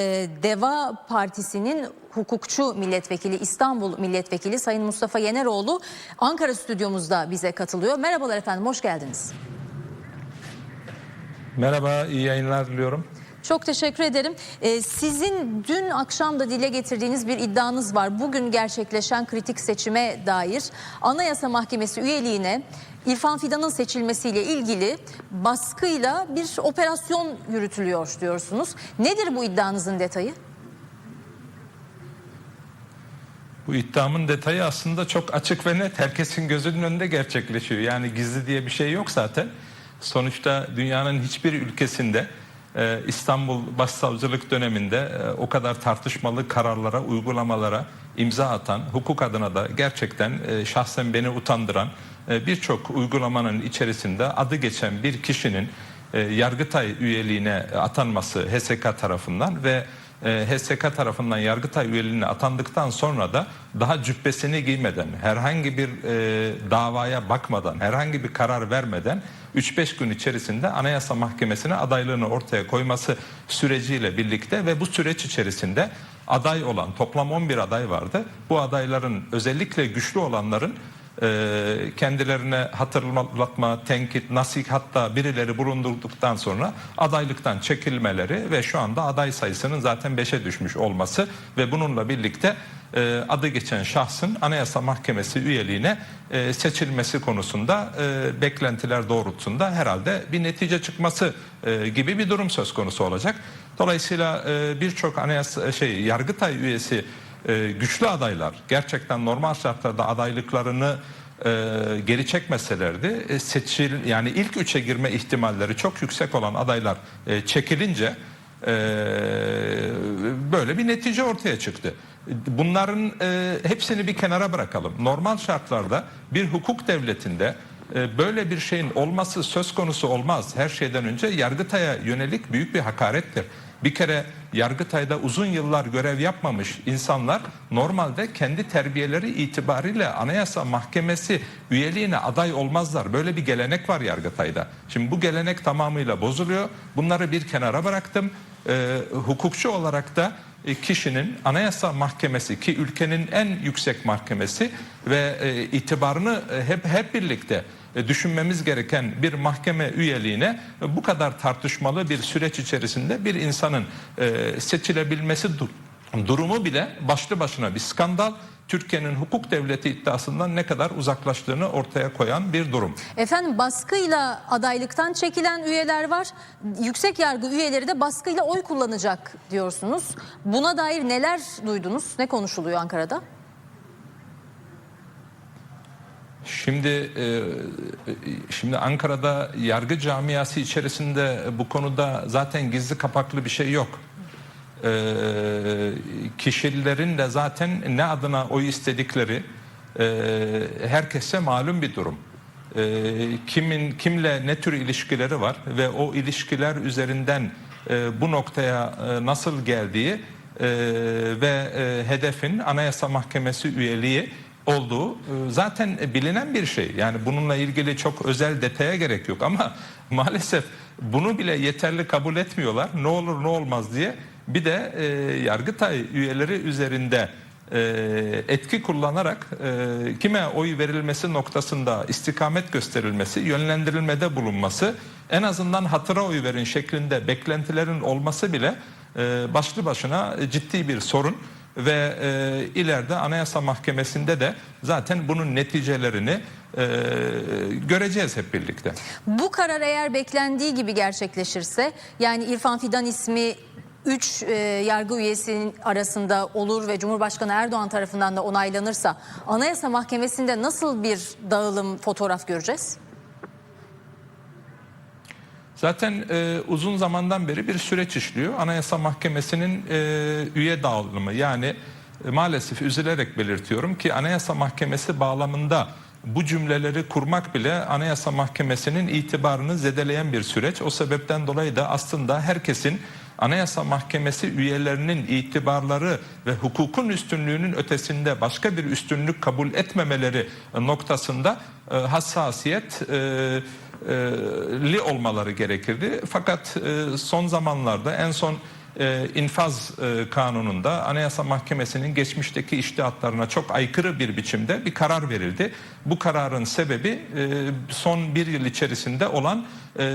Ee, Deva Partisi'nin hukukçu milletvekili İstanbul milletvekili Sayın Mustafa Yeneroğlu Ankara stüdyomuzda bize katılıyor. Merhabalar efendim hoş geldiniz. Merhaba, iyi yayınlar diliyorum. Çok teşekkür ederim. Ee, sizin dün akşam da dile getirdiğiniz bir iddianız var. Bugün gerçekleşen kritik seçime dair Anayasa Mahkemesi üyeliğine İrfan Fidan'ın seçilmesiyle ilgili baskıyla bir operasyon yürütülüyor diyorsunuz. Nedir bu iddianızın detayı? Bu iddiamın detayı aslında çok açık ve net. Herkesin gözünün önünde gerçekleşiyor. Yani gizli diye bir şey yok zaten. Sonuçta dünyanın hiçbir ülkesinde e, İstanbul Başsavcılık döneminde e, o kadar tartışmalı kararlara, uygulamalara imza atan, hukuk adına da gerçekten e, şahsen beni utandıran birçok uygulamanın içerisinde adı geçen bir kişinin e, Yargıtay üyeliğine atanması HSK tarafından ve e, HSK tarafından Yargıtay üyeliğine atandıktan sonra da daha cübbesini giymeden, herhangi bir e, davaya bakmadan, herhangi bir karar vermeden 3-5 gün içerisinde Anayasa Mahkemesi'ne adaylığını ortaya koyması süreciyle birlikte ve bu süreç içerisinde aday olan toplam 11 aday vardı. Bu adayların özellikle güçlü olanların e, kendilerine hatırlatma, tenkit, nasih hatta birileri bulundurduktan sonra adaylıktan çekilmeleri ve şu anda aday sayısının zaten 5'e düşmüş olması ve bununla birlikte e, adı geçen şahsın Anayasa Mahkemesi üyeliğine e, seçilmesi konusunda e, beklentiler doğrultusunda herhalde bir netice çıkması gibi bir durum söz konusu olacak. Dolayısıyla birçok anayasa şey Yargıtay üyesi e, güçlü adaylar gerçekten normal şartlarda adaylıklarını e, geri çekmeselerdi e, seçil yani ilk üçe girme ihtimalleri çok yüksek olan adaylar e, çekilince e, böyle bir netice ortaya çıktı. Bunların e, hepsini bir kenara bırakalım. Normal şartlarda bir hukuk devletinde e, böyle bir şeyin olması söz konusu olmaz. Her şeyden önce Yargıtay'a yönelik büyük bir hakarettir. Bir kere Yargıtay'da uzun yıllar görev yapmamış insanlar normalde kendi terbiyeleri itibariyle Anayasa Mahkemesi üyeliğine aday olmazlar. Böyle bir gelenek var Yargıtay'da. Şimdi bu gelenek tamamıyla bozuluyor. Bunları bir kenara bıraktım. Ee, hukukçu olarak da e, kişinin Anayasa Mahkemesi ki ülkenin en yüksek mahkemesi ve e, itibarını e, hep hep birlikte e, düşünmemiz gereken bir mahkeme üyeliğine e, bu kadar tartışmalı bir süreç içerisinde bir insanın e, seçilebilmesi du- durumu bile başlı başına bir skandal. Türkiye'nin hukuk devleti iddiasından ne kadar uzaklaştığını ortaya koyan bir durum. Efendim baskıyla adaylıktan çekilen üyeler var. Yüksek yargı üyeleri de baskıyla oy kullanacak diyorsunuz. Buna dair neler duydunuz? Ne konuşuluyor Ankara'da? Şimdi e, şimdi Ankara'da yargı camiası içerisinde bu konuda zaten gizli kapaklı bir şey yok. E, kişilerin de zaten ne adına oy istedikleri e, herkese malum bir durum. E, kimin kimle ne tür ilişkileri var ve o ilişkiler üzerinden e, bu noktaya e, nasıl geldiği e, ve e, hedefin Anayasa Mahkemesi üyeliği olduğu e, zaten bilinen bir şey. Yani bununla ilgili çok özel detaya gerek yok ama maalesef bunu bile yeterli kabul etmiyorlar. Ne olur ne olmaz diye. Bir de e, Yargıtay üyeleri üzerinde e, etki kullanarak e, kime oy verilmesi noktasında istikamet gösterilmesi, yönlendirilmede bulunması, en azından hatıra oy verin şeklinde beklentilerin olması bile e, başlı başına ciddi bir sorun ve e, ileride Anayasa Mahkemesi'nde de zaten bunun neticelerini e, göreceğiz hep birlikte. Bu karar eğer beklendiği gibi gerçekleşirse yani İrfan Fidan ismi 3 yargı üyesinin arasında olur ve Cumhurbaşkanı Erdoğan tarafından da onaylanırsa Anayasa Mahkemesi'nde nasıl bir dağılım fotoğraf göreceğiz? Zaten e, uzun zamandan beri bir süreç işliyor. Anayasa Mahkemesi'nin e, üye dağılımı yani e, maalesef üzülerek belirtiyorum ki Anayasa Mahkemesi bağlamında bu cümleleri kurmak bile Anayasa Mahkemesi'nin itibarını zedeleyen bir süreç. O sebepten dolayı da aslında herkesin Anayasa Mahkemesi üyelerinin itibarları ve hukukun üstünlüğünün ötesinde başka bir üstünlük kabul etmemeleri noktasında e, hassasiyet e, li olmaları gerekirdi. Fakat son zamanlarda en son infaz kanununda Anayasa Mahkemesi'nin geçmişteki iştihatlarına çok aykırı bir biçimde bir karar verildi. Bu kararın sebebi son bir yıl içerisinde olan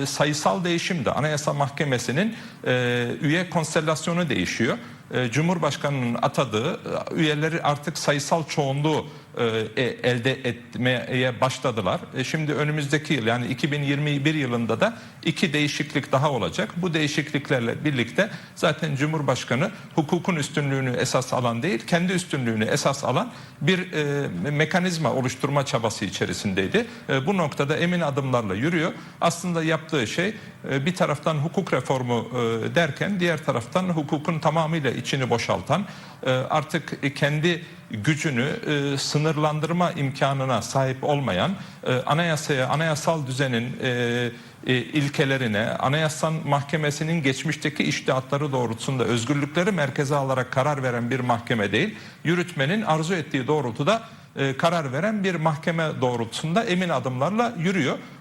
sayısal değişimdi. Anayasa Mahkemesi'nin üye konstelasyonu değişiyor. Cumhurbaşkanının atadığı üyeleri artık sayısal çoğunluğu e, elde etmeye başladılar. E, Şimdi önümüzdeki yıl yani 2021 yılında da iki değişiklik daha olacak. Bu değişikliklerle birlikte zaten Cumhurbaşkanı hukukun üstünlüğünü esas alan değil, kendi üstünlüğünü esas alan bir e, mekanizma oluşturma çabası içerisindeydi. E, bu noktada emin adımlarla yürüyor. Aslında yaptığı şey e, bir taraftan hukuk reformu e, derken diğer taraftan hukukun tamamıyla içini boşaltan e, artık kendi gücünü e, sınırlandırma imkanına sahip olmayan e, anayasaya, anayasal düzenin e, e, ilkelerine, Anayasa Mahkemesi'nin geçmişteki iştihatları doğrultusunda özgürlükleri merkeze alarak karar veren bir mahkeme değil, yürütmenin arzu ettiği doğrultuda e, karar veren bir mahkeme doğrultusunda emin adımlarla yürüyor.